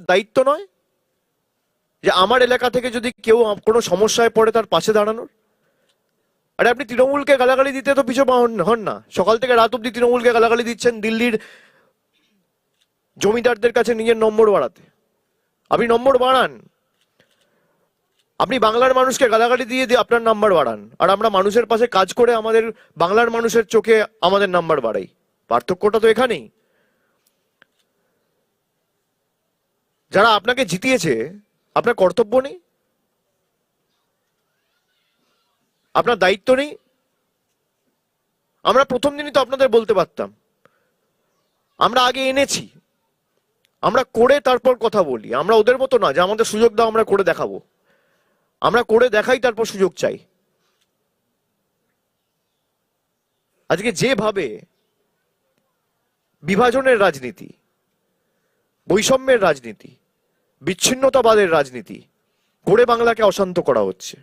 দায়িত্ব নয় যে আমার এলাকা থেকে যদি কেউ কোনো সমস্যায় পড়ে তার পাশে দাঁড়ানোর? আরে আপনি তৃণমূলকে গালাগালি দিতে তো পিছু হন- না। সকাল থেকে রাত অব্দি তৃণমূলকে গালাগালি দিচ্ছেন দিল্লির জমিদারদের কাছে নিজের নম্বর বাড়াতে। আপনি নম্বর বাড়ান। আপনি বাংলার মানুষকে গালাগালি দিয়ে দিয়ে আপনার নাম্বার বাড়ান। আর আমরা মানুষের পাশে কাজ করে আমাদের বাংলার মানুষের চোখে আমাদের নাম্বার বাড়াই। পার্থক্যটা তো এখানেই। যারা আপনাকে জিতিয়েছে, আপনার কর্তব্য নেই? আপনার দায়িত্ব নেই? আমরা প্রথম দিনই তো আপনাদের বলতে পারতাম। আমরা আগে এনেছি। আমরা করে তারপর কথা বলি। আমরা ওদের মতো না, যে আমাদের সুযোগ দাও, আমরা করে দেখাবো। আমরা করে দেখাই, তারপর সুযোগ চাই। আজকে যেভাবে বিভাজনের রাজনীতি, বৈষম্যের রাজনীতি বিচ্ছিন্নতাবাদের রাজনীতি। করে বাংলাকে অশান্ত করা হচ্ছে।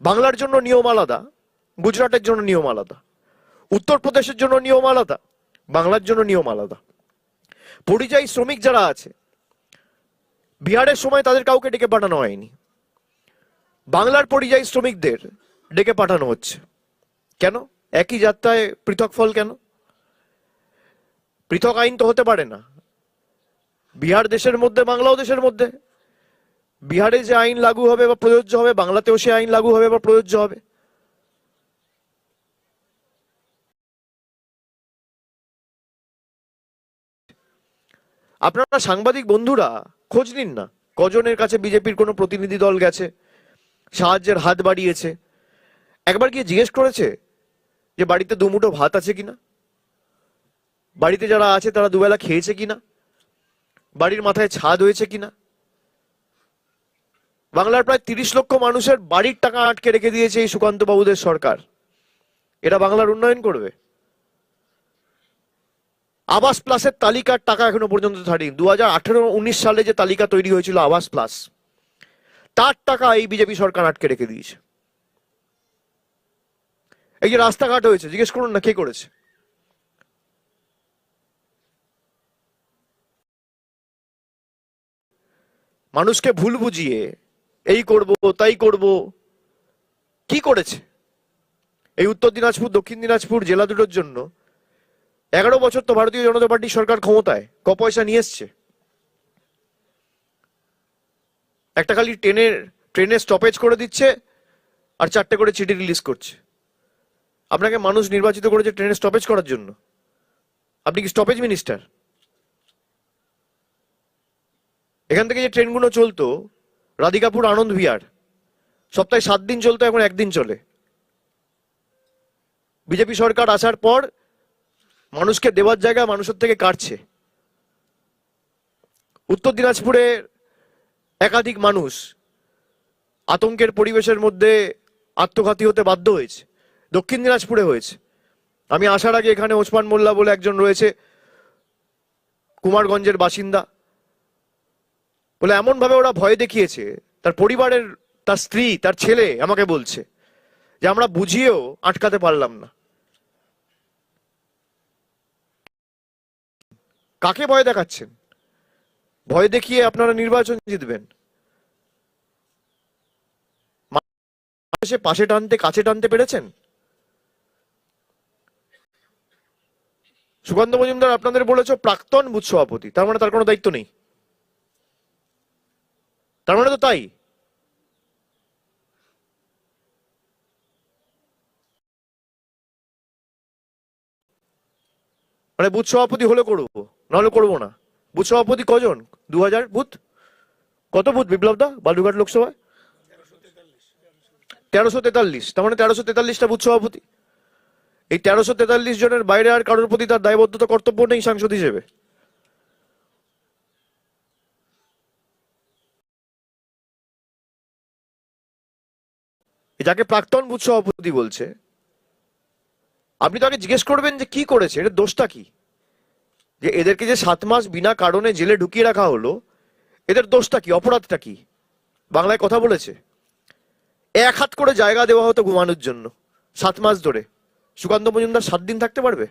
বাংলার জন্য নিয়ম আলাদা, গুজরাটের জন্য নিয়ম আলাদা, উত্তরপ্রদেশের জন্য নিয়ম আলাদা, বাংলার জন্য নিয়ম আলাদা। পরিযায়ী শ্রমিক যারা আছে, বিহারের সময় তাদের কাউকে ডেকে পাঠানো হয়নি। বাংলার পরিযায়ী শ্রমিকদের ডেকে পাঠানো হচ্ছে। কেন? একই যাত্রায় পৃথক ফল কেন? পৃথক আইন তো হতে পারে না। বিহার দেশের মধ্যে বাংলাও দেশের মধ্যে। বিহারে যে আইন লাগু হবে বা প্রযোজ্য হবে, বাংলাতেও সে আইন লাগু হবে বা প্রযোজ্য হবে। আপনারা সাংবাদিক বন্ধুরা, খোঁজ নিন না। কজনের কাছে বিজেপির কোনো প্রতিনিধি দল গেছে, সাহায্যের হাত বাড়িয়েছে। একবার গিয়ে জিজ্ঞেস করেছে যে, বাড়িতে দুমুঠো ভাত আছে কিনা? বাড়িতে যারা আছে, তারা দুবেলা খেয়েছে কিনা? বাড়ির মাথায় ছাদ হয়েছে কিনা? বাংলার প্রায় তিরিশ লক্ষ মানুষের বাড়ির টাকা আটকে রেখে দিয়েছে এই সুকান্ত বাবুদের সরকার। এটা বাংলার উন্নয়ন করবে। আবাস প্লাসের তালিকার টাকা এখনও পর্যন্ত ছাড়িনি। দু হাজার আঠেরো উনিশ সালে যে তালিকা তৈরি হয়েছিল আবাস প্লাস, তার টাকা এই বিজেপি সরকার আটকে রেখে দিয়েছে। এই যে রাস্তাঘাট হয়েছে, জিজ্ঞেস করুন না কে করেছে? মানুষকে ভুল বুঝিয়ে এই করব, তাই করব, কি করেছে? এই উত্তর দিনাজপুর, দক্ষিণ দিনাজপুর জেলা দুটোর জন্য এগারো বছর তো ভারতীয় জনতা পার্টির সরকার ক্ষমতায়, ক পয়সা নিয়ে এসছে। একটা খালি ট্রেনের ট্রেনে স্টপেজ করে দিচ্ছে আর চারটে করে চিঠি রিলিজ করছে। আপনাকে মানুষ নির্বাচিত করেছে ট্রেনে স্টপেজ করার জন্য। আপনি কি স্টপেজ মিনিস্টার এখান থেকে যে ট্রেনগুলো চলতো, রাধিকাপুর আনন্দ বিহার, সপ্তাহে সাত দিন চলতো, এখন একদিন চলে। বিজেপি সরকার আসার পর মানুষকে দেওয়ার জায়গা মানুষের থেকে কাটছে। উত্তর দিনাজপুরে একাধিক মানুষ আতঙ্কের পরিবেশের মধ্যে আত্মঘাতী হতে বাধ্য হয়েছে, দক্ষিণ দিনাজপুরে হয়েছে। আমি আসার আগে এখানে ওসমান মোল্লা বলে একজন রয়েছে, কুমারগঞ্জের বাসিন্দা। বলে এমন ভাবে ওরা ভয় দেখিয়েছে। তার পরিবারের, তার স্ত্রী, তার ছেলে আমাকে বলছে যে, আমরা বুঝিয়েও আটকাতে পারলাম না। কাকে ভয় দেখাচ্ছেন? ভয় দেখিয়ে আপনারা নির্বাচন জিতবেন। পাশে টানতে, কাছে টানতে পেরেছেন? সুকান্ত মজুমদার, আপনাদের বলেছ প্রাক্তন বুথ সভাপতি, তার মানে তার কোনো দায়িত্ব নেই। তার মানে তো তাই। মানে বুথ সভাপতি হলে করব, নাহলে করব না। বুথ সভাপতি কজন? দু হাজার বুথ? কত বুথ বিপ্লব দা বালুঘাট লোকসভায়? তেরোশো তেতাল্লিশ। তার মানে তেরোশো তেতাল্লিশটা বুথ সভাপতি। এই তেরোশো তেতাল্লিশ জনের বাইরে আর কারোর প্রতি তার দায়বদ্ধতা কর্তব্য নেই সাংসদ হিসেবে। যাকে প্রাক্তন বুথ সভাপতি বলছে, আপনি তাকে জিজ্ঞেস করবেন যে কি করেছে, এর দোষটা কি? যে এদেরকে যে সাত মাস বিনা কারণে জেলে ঢুকিয়ে রাখা হলো, এদের দোষটা কি, অপরাধটা কি? বাংলায় কথা বলেছে। এক হাত করে জায়গা দেওয়া হতো ঘুমানোর জন্য, সাত মাস ধরে। সুকান্ত মজুমদার সাত দিন থাকতে পারবে?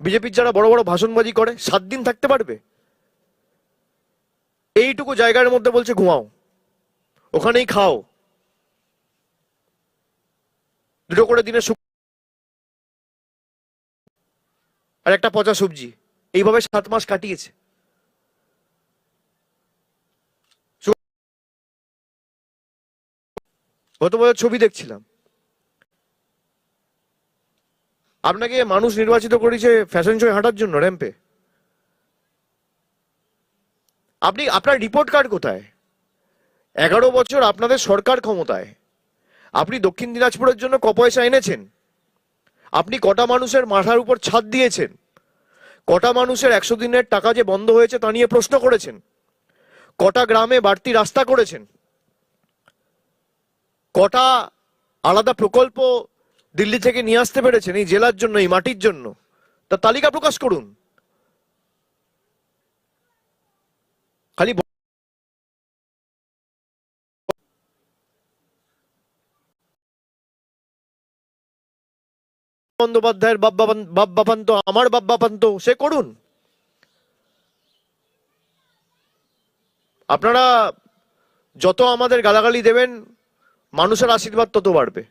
বিজেপির যারা বড় বড় ভাষণবাজি করে, সাত দিন থাকতে পারবে? এইটুকু জায়গার মধ্যে বলছে ঘুমাও। ওখানেই খাও। দুটো করে দিনে শুক- আর একটা পচা সবজি। এইভাবে সাত মাস কাটিয়েছে। গত বছর ছবি দেখছিলাম। আপনাকে মানুষ নির্বাচিত করেছে ফ্যাশন শোয়ে হাঁটার জন্য র্যাম্পে আপনি, আপনার রিপোর্ট কার্ড কোথায়? এগারো বছর আপনাদের সরকার ক্ষমতায়। আপনি দক্ষিণ দিনাজপুরের জন্য ক পয়সা এনেছেন। আপনি কটা মানুষের মাথার উপর ছাদ দিয়েছেন। কটা মানুষের একশো দিনের টাকা যে বন্ধ হয়েছে তা নিয়ে প্রশ্ন করেছেন। কটা গ্রামে বাড়তি রাস্তা করেছেন। কটা আলাদা প্রকল্প দিল্লি থেকে নিয়ে আসতে পেরেছেন, এই জেলার জন্য, এই মাটির জন্য। তা তালিকা প্রকাশ করুন। খালি বন্দ্যোপাধ্যায়ের বাপ বাবান বাপ বাপান্ত আমার বাপ বাপান্ত সে করুন। আপনারা যত আমাদের গালাগালি দেবেন, মানুষের আশীর্বাদ তত বাড়বে।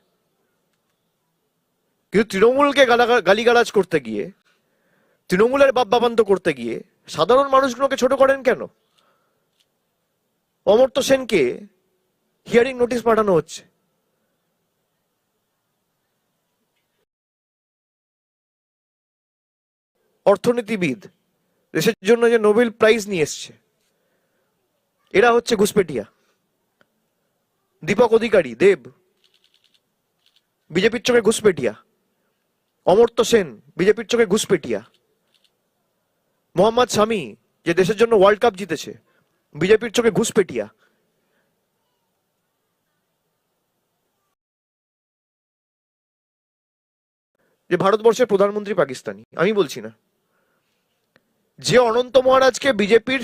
কিন্তু তৃণমূলকে গালা- গালিগালাজ করতে গিয়ে, তৃণমূলের বাপ বাপান্ত করতে গিয়ে, সাধারণ মানুষগুলোকে ছোট করেন কেন? অমর্ত্য সেনকে হিয়ারিং নোটিশ পাঠানো হচ্ছে। অর্থনীতিবিদ। দেশের জন্য যে নোবেল প্রাইজ নিয়ে এসছে। এরা হচ্ছে ঘুসপেটিয়া দীপক অধিকারী, দেব। বিজেপির চোখে ঘুসপেটিয়া অমর্ত্য সেন, বিজেপির চোখে ঘুসপেটিয়া মোহাম্মদ শামি, যে দেশের জন্য ওয়ার্ল্ড কাপ জিতেছে, বিজেপির চোখে ঘুসপেটিয়া যে ভারতবর্ষের প্রধানমন্ত্রী পাকিস্তানি, আমি বলছি না। যে অনন্ত মহারাজকে বিজেপির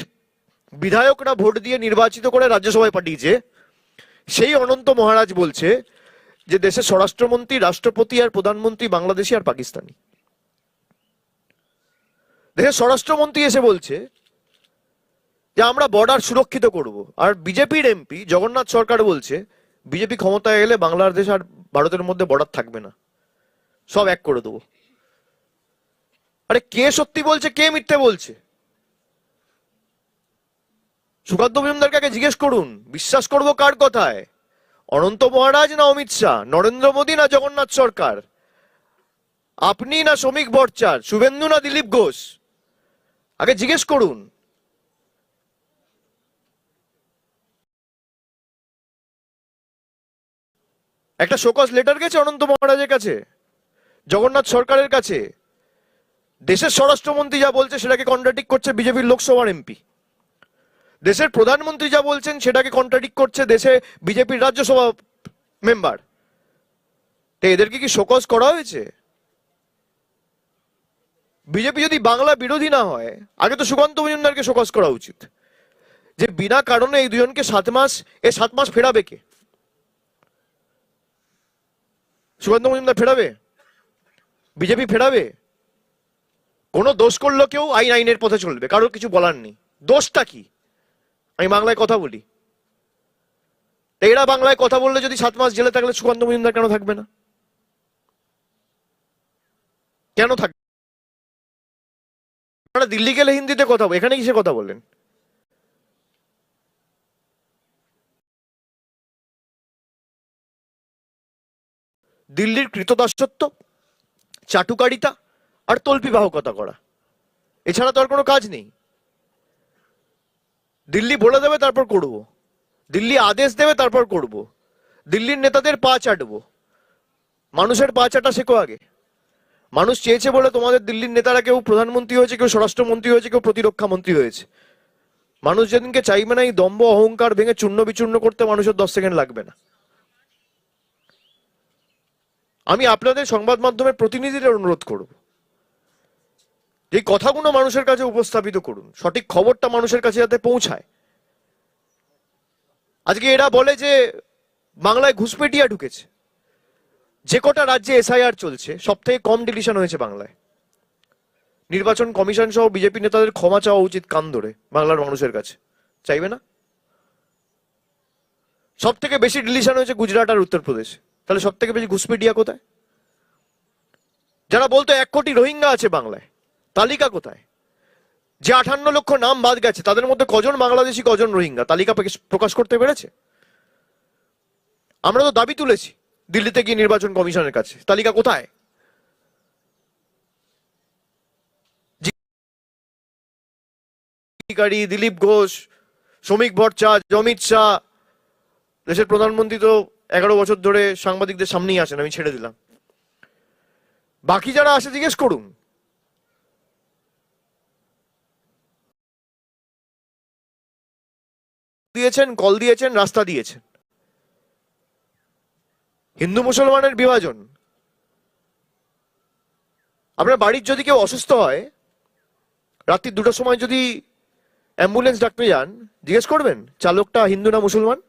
বিধায়করা ভোট দিয়ে নির্বাচিত করে রাজ্যসভায় পাঠিয়েছে, সেই অনন্ত মহারাজ বলছে যে দেশের স্বরাষ্ট্রমন্ত্রী, রাষ্ট্রপতি আর প্রধানমন্ত্রী বাংলাদেশি আর পাকিস্তানি। দেশের স্বরাষ্ট্রমন্ত্রী এসে বলছে যে আমরা বর্ডার সুরক্ষিত করব। আর বিজেপির এমপি জগন্নাথ সরকার বলছে, বিজেপি ক্ষমতায় এলে বাংলাদেশ আর ভারতের মধ্যে বর্ডার থাকবে না। সব এক করে দেবো। আরে কে সত্যি বলছে, কে মিথ্যে বলছে? সুকান্ত মজুমদারকে আগে জিজ্ঞেস করুন? বিশ্বাস করব কার কথায়? অনন্ত মহারাজ না অমিত শাহ? নরেন্দ্র মোদী না জগন্নাথ সরকার? আপনি না শ্রমিক ভট্টাচার শুভেন্দু না দিলীপ ঘোষ? আগে জিজ্ঞেস করুন। একটা শোকজ লেটার গেছে অনন্ত মহারাজের কাছে? জগন্নাথ সরকারের কাছে? দেশের স্বরাষ্ট্রমন্ত্রী যা বলছে সেটাকে কন্ট্রাডিক করছে বিজেপির লোকসভার এমপি দেশের প্রধানমন্ত্রী যা বলছেন সেটাকে কন্ট্রাডিক করছে দেশে বিজেপির রাজ্যসভা মেম্বার তো এদেরকে কি শোকজ করা হয়েছে? বিজেপি যদি বাংলা বিরোধী না হয়, আগে তো সুকান্ত মজুমদারকে শোকজ করা উচিত। যে বিনা কারণে এই দুজনকে সাত মাস, এ সাত মাস ফেরাবে কে? সুকান্ত মজুমদার ফেরাবে? বিজেপি ফেরাবে? কোনো দোষ করল কেউ, আইন আইনের পথে চলবে, কারোর কিছু বলার নেই। দোষটা কি? আমি বাংলায় কথা বলি। এরা বাংলায় কথা বললে যদি সাত মাস জেলে থাকলে সুকান্ত মজুমদার কেন থাকবে না? কেন থাকবে দিল্লি গেলে হিন্দিতে কথা এখানে কিসে কথা বললেন দিল্লির কৃতদাসত্ব, চাটুকারিতা আর তল্পি বাহকতা করা। এছাড়া তো আর কোনো কাজ নেই। দিল্লি বলে দেবে, তারপর করব। দিল্লি আদেশ দেবে, তারপর করব। দিল্লির নেতাদের পা চাটবো। মানুষের পা চাটা শেখো আগে। মানুষ চেয়েছে বলে তোমাদের দিল্লির নেতারা কেউ প্রধানমন্ত্রী হয়েছে, কেউ স্বরাষ্ট্রমন্ত্রী হয়েছে, কেউ প্রতিরক্ষা মন্ত্রী হয়েছে। মানুষ যেদিনকে চাইবে না এই দম্ভ, অহংকার ভেঙে চূর্ণ বিচূর্ণ করতে মানুষের দশ সেকেন্ড লাগবে না। আমি আপনাদের সংবাদ মাধ্যমের প্রতিনিধিদের অনুরোধ করব। এই কথাগুলো মানুষের কাছে উপস্থাপিত করুন। সঠিক খবরটা মানুষের কাছে যাতে পৌঁছায়। আজকে এরা বলে যে, বাংলায় ঘুষপেটিয়া ঢুকেছে। যে কটা রাজ্যে এসআইআর চলছে সব থেকে কম ডিলিশন হয়েছে বাংলায়। নির্বাচন কমিশন সহ বিজেপি নেতাদের ক্ষমা চাওয়া উচিত কান ধরে বাংলার মানুষের কাছে। চাইবে না? সব থেকে বেশি ডিলিশন হয়েছে গুজরাট আর উত্তরপ্রদেশ। তাহলে সব থেকে বেশি ঘুষপেটিয়া কোথায়? যারা বলতো এক কোটি রোহিঙ্গা আছে বাংলায় তালিকা কোথায়? যে আঠান্ন লক্ষ নাম বাদ গেছে, তাদের মধ্যে কজন বাংলাদেশি, কজন রোহিঙ্গা? তালিকা প্রকাশ- করতে পেরেছে? আমরা তো দাবি তুলেছি দিল্লিতে গিয়ে নির্বাচন কমিশনের কাছে। তালিকা কোথায়? দিলীপ ঘোষ, শ্রমিক ভট্টাচার্য অমিত শাহ। দেশের প্রধানমন্ত্রী তো এগারো বছর ধরে সাংবাদিকদের সামনেই আসেন, আমি ছেড়ে দিলাম। বাকি যারা আসে, জিজ্ঞেস করুন। দিয়েছেন, কল দিয়েছেন, রাস্তা দিয়েছেন। হিন্দু মুসলমানের বিভাজন। আপনার বাড়ির যদি কেউ অসুস্থ হয়, রাত্রি দুটোর সময় যদি অ্যাম্বুলেন্স ডাকতে যান, জিজ্ঞেস করবেন চালকটা হিন্দু না মুসলমান?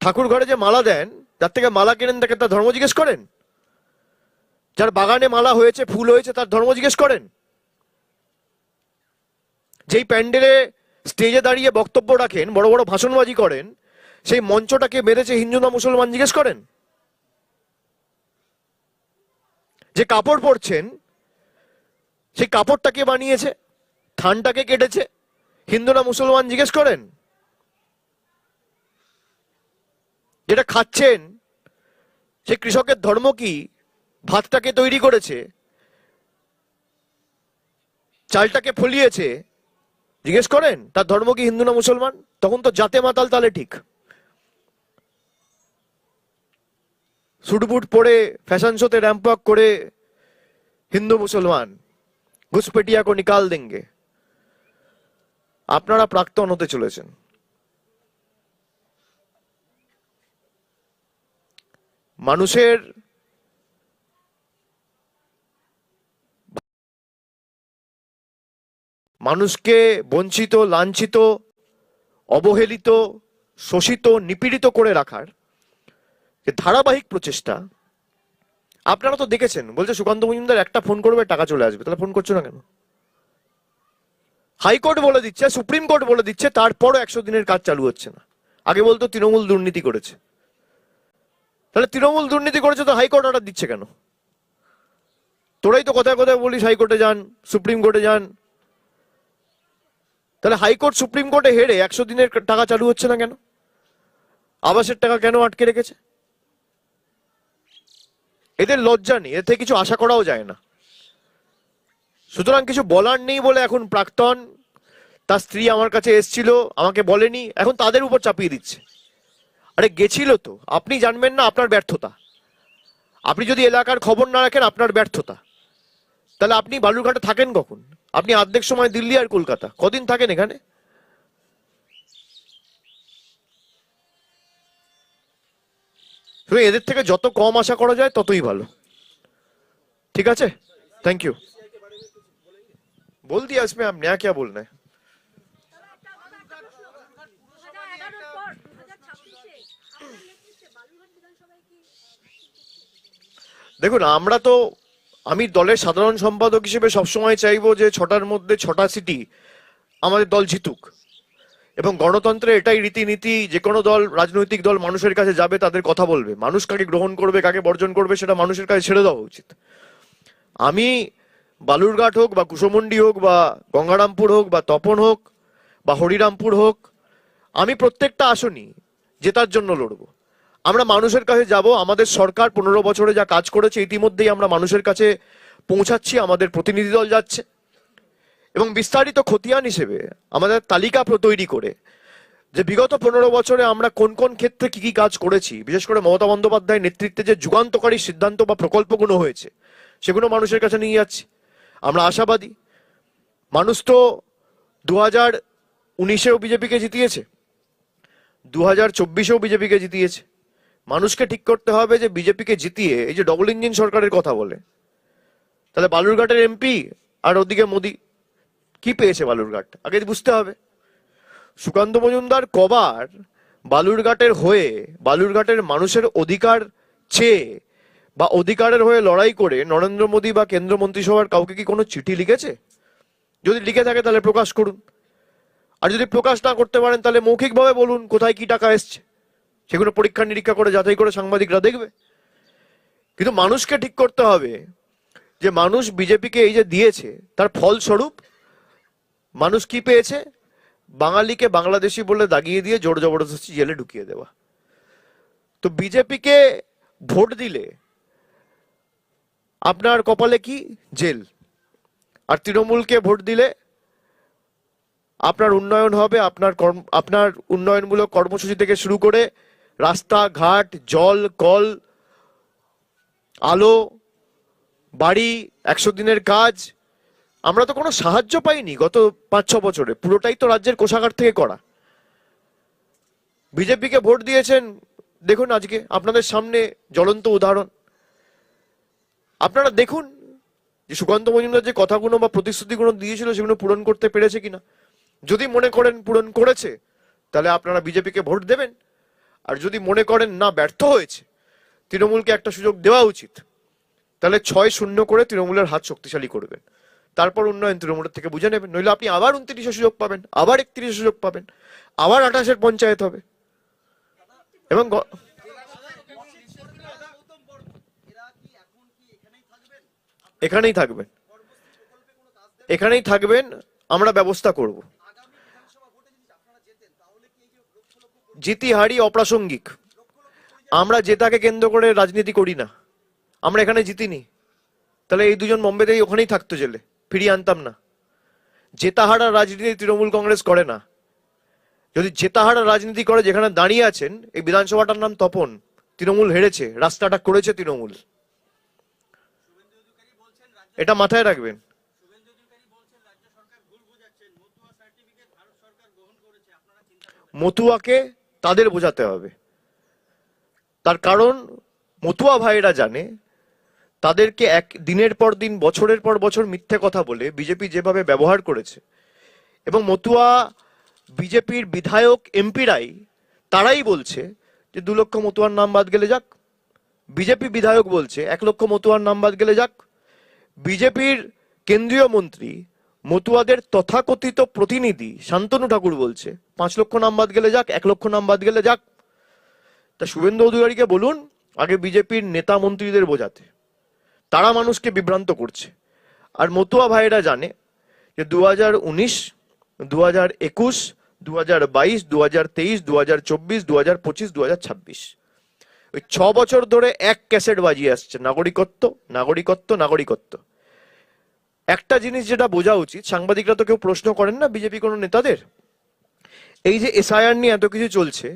ঠাকুর ঘরে যে মালা দেন, যার থেকে মালা কেনেন তাকে তার ধর্ম জিজ্ঞেস করেন? যার বাগানে মালা হয়েছে, ফুল হয়েছে, তার ধর্ম জিজ্ঞেস করেন? যেই প্যান্ডেলে স্টেজে দাঁড়িয়ে বক্তব্য রাখেন, বড় বড় ভাষণবাজি করেন, সেই মঞ্চটাকে মেরেছে হিন্দু না মুসলমান জিজ্ঞেস করেন? যে কাপড় পরছেন, সেই কাপড়টাকে বানিয়েছে? থানটাকে কেটেছে? হিন্দু না মুসলমান জিজ্ঞেস করেন? যেটা খাচ্ছেন, সে কৃষকের ধর্ম কি? ভাতটাকে তৈরি করেছে, চালটাকে ফলিয়েছে জিজ্ঞেস করেন, তার ধর্ম কি হিন্দু না মুসলমান? তখন তো জাতে মাতাল তালে ঠিক। সুটবুট পরে ফ্যাশন শোতে র্যাম্প করে হিন্দু মুসলমান। ঘুসপেটিয়া কো নিকাল দেঙ্গে। আপনারা প্রাক্তন হতে চলেছেন। মানুষের মানুষকে বঞ্চিত, লাঞ্ছিত, অবহেলিত, শোষিত, নিপীড়িত করে রাখার ধারাবাহিক প্রচেষ্টা, আপনারা তো দেখেছেন, বলছে সুকান্ত মজুমদার একটা ফোন করবে, টাকা চলে আসবে। তাহলে ফোন করছ না কেন? হাইকোর্ট বলে দিচ্ছে, সুপ্রিম কোর্ট বলে দিচ্ছে, তারপরও একশো দিনের কাজ চালু হচ্ছে না। আগে বলতো তৃণমূল দুর্নীতি করেছে। তাহলে তৃণমূল দুর্নীতি করেছে তো হাইকোর্ট অর্ডার দিচ্ছে কেন? তোরাই তো কথায় কোথায় বলিস, হাইকোর্টে যান, সুপ্রিম কোর্টে যান তাহলে হাইকোর্ট সুপ্রিম কোর্টে হেরে একশো দিনের টাকা চালু হচ্ছে না কেন? আবাসের টাকা কেন আটকে রেখেছে? এদের লজ্জা নেই থেকে কিছু আশা করাও যায় না। সুতরাং কিছু বলার নেই বলে এখন প্রাক্তন তার স্ত্রী আমার কাছে এসছিল, আমাকে বলেনি, এখন তাদের উপর চাপিয়ে দিচ্ছে। আরে গেছিল তো, আপনি জানবেন না আপনার ব্যর্থতা। আপনি যদি এলাকার খবর না রাখেন, আপনার ব্যর্থতা। তাহলে আপনি বালুরঘাটে থাকেন কখন? আপনি অর্ধেক সময় দিল্লি আর কলকাতা কদিন থাকেন এখানে সুতরাং এদের থেকে যত কম আশা করা যায় ততই ভালো ঠিক আছে थैंक यू बोल दिया इसमें आप नया क्या बोलना है দেখুন আমরা তো আমি দলের সাধারণ সম্পাদক হিসেবে সবসময় চাইব যে ছটার মধ্যে ছটা সিটি আমাদের দল জিতুক। এবং গণতন্ত্রে এটাই রীতিনীতি, যে কোনো দল, রাজনৈতিক দল মানুষের কাছে যাবে, তাদের কথা বলবে। মানুষ কাকে গ্রহণ করবে, কাকে বর্জন করবে, সেটা মানুষের কাছে ছেড়ে দেওয়া উচিত। আমি বালুরঘাট হোক, বা কুশমন্ডি হোক, বা গঙ্গারামপুর হোক, বা তপন হোক, বা হরিরামপুর হোক, আমি প্রত্যেকটা আসনই জেতার জন্য লড়বো। আমরা মানুষের কাছে যাব, আমাদের সরকার পনেরো বছরে যা কাজ করেছে, ইতিমধ্যেই আমরা মানুষের কাছে পৌঁছাচ্ছি, আমাদের প্রতিনিধি দল যাচ্ছে। এবং বিস্তারিত খতিয়ান হিসেবে আমাদের তালিকা তৈরি করে যে বিগত পনেরো বছরে আমরা কোন কোন ক্ষেত্রে কি কি কাজ করেছি, বিশেষ করে মমতা বন্দ্যোপাধ্যায়ের নেতৃত্বে যে যুগান্তকারী সিদ্ধান্ত বা প্রকল্পগুলো হয়েছে, সেগুলো মানুষের কাছে নিয়ে যাচ্ছি। আমরা আশাবাদী, মানুষ তো দু হাজার উনিশেও বিজেপিকে জিতিয়েছে দু হাজার চব্বিশেও বিজেপিকে জিতিয়েছে। মানুষকে ঠিক করতে হবে যে বিজেপিকে জিতিয়ে এই যে ডবল ইঞ্জিন সরকারের কথা বলে। তাহলে বালুরঘাটের এমপি আর ওদিকে মোদি কি পেয়েছে বালুরঘাট? আগে বুঝতে হবে। সুকান্ত মজুমদার কবার বালুরঘাটের হয়ে, বালুরঘাটের মানুষের অধিকার চেয়ে বা অধিকারের হয়ে লড়াই করে নরেন্দ্র মোদী বা কেন্দ্র মন্ত্রিসভার কাউকে কি কোনো চিঠি লিখেছে? যদি লিখে থাকে তাহলে প্রকাশ করুন। আর যদি প্রকাশ না করতে পারেন তাহলে মৌখিকভাবে বলুন কোথায় কি টাকা এসছে। সেগুলো পরীক্ষা নিরীক্ষা করে যাচাই করে সাংবাদিকরা দেখবে। কিন্তু মানুষকে ঠিক করতে হবে যে মানুষ বিজেপিকে এই যে দিয়েছে, তার ফলস্বরূপ মানুষ কি পেয়েছে? বাঙালিকে বাংলাদেশি বলে দাগিয়ে দিয়ে জোর জবরদস্তি জেলে ঢুকিয়ে দেওয়া। তো বিজেপিকে ভোট দিলে আপনার কপালে কি? জেল। আর তৃণমূলকে ভোট দিলে আপনার উন্নয়ন হবে, আপনার কর্ম, আপনার উন্নয়নমূলক কর্মসূচি থেকে শুরু করে রাস্তা ঘাট জল, কল, আলো, বাড়ি, একশো দিনের কাজ। আমরা তো কোনো সাহায্য পাইনি গত পাঁচ ছ বছরে। পুরোটাই তো রাজ্যের কোষাগার থেকে করা। বিজেপিকে ভোট দিয়েছেন। দেখুন আজকে আপনাদের সামনে জ্বলন্ত উদাহরণ। আপনারা দেখুন যে সুকান্ত মজুমদার যে কথাগুলো বা প্রতিশ্রুতিগুলো দিয়েছিল সেগুলো পূরণ করতে পেরেছে কিনা। যদি মনে করেন পূরণ করেছে, তাহলে আপনারা বিজেপিকে ভোট দেবেন। আর যদি মনে করেন, না, ব্যর্থ হয়েছে। তৃণমূলকে একটা সুযোগ দেওয়া উচিত। তাহলে ছয় শূন্য করে তৃণমূলের হাত শক্তিশালী করবেন তারপর উন্নয়ন তৃণমূলের থেকে বুঝে নেবেন। নইলে আপনি আবার উনত্রিশে সুযোগ পাবেন, আবার একত্রিশে সুযোগ পাবেন, আবার আঠাশের পঞ্চায়েত হবে। এবং এখানেই থাকবেন। এখানেই থাকবেন। আমরা ব্যবস্থা করব। জিতি হারি অপ্রাসঙ্গিক। আমরা জেতাকে কেন্দ্র করে রাজনীতি করি না। আমরা এখানে জিতিনি। তাহলে এই দুজন বোম্বেতেই ওখানেই থাকতো জেলে। ফিরিয়ে আনতাম না। জেতাহারা রাজনীতি তৃণমূল কংগ্রেস করে না। যদি জেতাহারা রাজনীতি করে যেখানে দাঁড়িয়ে আছেন, এই বিধানসভাটার নাম তপন। তৃণমূল হেরেছে রাস্তাটা করেছে তৃণমূল। এটা মাথায় রাখবেন। মতুয়াকে তাদের বোঝাতে হবে। তার কারণ, মতুয়া ভাইরা জানে, তাদেরকে এক দিনের পর দিন, বছরের পর বছর মিথ্যে কথা বলে বিজেপি যেভাবে ব্যবহার করেছে এবং মতুয়া বিজেপির বিধায়ক, এমপিরাই তারাই বলছে যে, দু লক্ষ মতুয়ার নাম বাদ গেলে যাক। বিজেপি বিধায়ক বলছে, এক লক্ষ মতুয়ার নাম বাদ গেলে যাক। বিজেপির কেন্দ্রীয় মন্ত্রী মতুয়াদের তথাকথিত প্রতিনিধি শান্তনু ঠাকুর বলছে, পাঁচ লক্ষ নাম বাদ গেলে যাক, এক লক্ষ নাম বাদ গেলে যাক। তা শুভেন্দু অধিকারীকে বলুন, আগে বিজেপির নেতা মন্ত্রীদের বোঝাতে। তারা মানুষকে বিভ্রান্ত করছে। আর মতুয়া ভাইরা জানে যে দু হাজার উনিশ দু হাজার একুশ দু হাজার বাইশ দু হাজার তেইশ দু হাজার চব্বিশ দু হাজার পঁচিশ দু হাজার ছাব্বিশ। ওই ছ বছর ধরে এক ক্যাসেট বাজিয়ে আসছে, নাগরিকত্ব নাগরিকত্ব নাগরিকত্ব। একটা জিনিস যেটা বোঝা উচিত, সাংবাদিকরা তো কেউ প্রশ্ন করেন না বিজেপি কোনো নেতাদের? এই যে এসআইআর নিয়ে এত কিছু চলছে,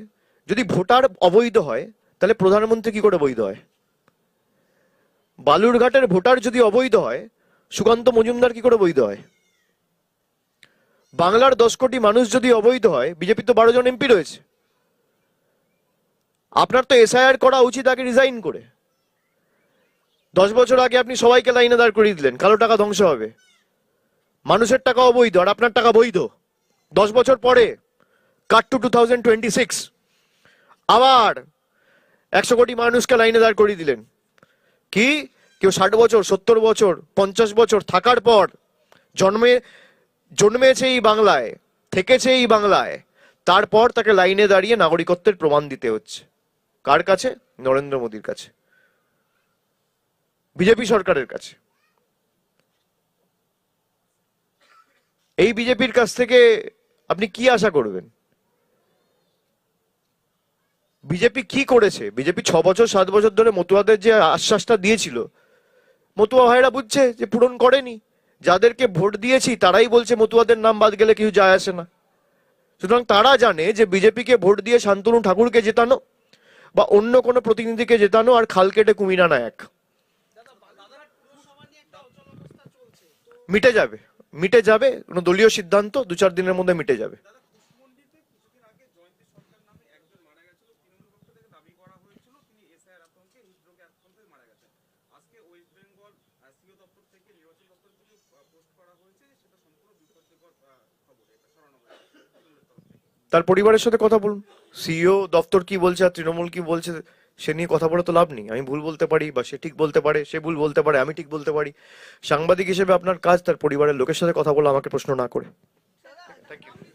যদি ভোটার অবৈধ হয়, তাহলে প্রধানমন্ত্রী কি করে বৈধ হয়? বালুরঘাটের ভোটার যদি অবৈধ হয়, সুকান্ত মজুমদার কি করে বৈধ হয়? বাংলার দশ কোটি মানুষ যদি অবৈধ হয়, বিজেপি তো বারো জন এমপি রয়েছে। আপনার তো এসআইআর করা উচিত আগে রিজাইন করে। দশ বছর আগে আপনি সবাইকে লাইনে দাঁড় করিয়ে দিলেন, কালো টাকা ধ্বংস হবে। মানুষের টাকা অবৈধ আর আপনার টাকা বৈধ। দশ বছর পরে cut to two thousand twenty six আবার একশো কোটি মানুষকে লাইনে দাঁড় করিয়ে দিলেন। কি? কেউ ষাট বছর, সত্তর বছর, পঞ্চাশ বছর থাকার পর জন্মে, জন্মেছে এই বাংলায়, থেকেছে এই বাংলায়, তারপর তাকে লাইনে দাঁড়িয়ে নাগরিকত্বের প্রমাণ দিতে হচ্ছে। কার কাছে? নরেন্দ্র মোদীর কাছে। বিজেপি সরকারের কাছে। এই বিজেপির কাছ থেকে আপনি কি আশা করবেন? বিজেপি কি করেছে? বিজেপি ছ বছর, সাত বছর ধরে মতুয়াদের যে আশ্বাসটা দিয়েছিল, মতুয়া ভাইরা বুঝছে যে পূরণ করেনি। যাদেরকে ভোট দিয়েছি, তারাই বলছে মতুয়াদের নাম বাদ গেলে কিছু যায় আসে না। সুতরাং তারা জানে যে বিজেপিকে ভোট দিয়ে শান্তনু ঠাকুরকে জেতানো বা অন্য কোনো প্রতিনিধিকে জেতানো আর খাল কেটে কুমির আনা এক মিটে যাবে মিটে যাবে কোনো দলীয় সিদ্ধান্ত দু চার দিনের মধ্যে মিটে যাবে। তার পরিবারের সাথে কথা বলুন। সিইও দপ্তর কি বলছে আর তৃণমূল কি বলছে? সে নিয়ে কথা বলে তো লাভ নেই। আমি ভুল বলতে পারি বা সে ঠিক বলতে পারে সে ভুল বলতে পারে আমি ঠিক বলতে পারি। সাংবাদিক হিসেবে আপনার কাজ তার পরিবারের লোকের সাথে কথা বলে আমাকে প্রশ্ন না করে। Thank you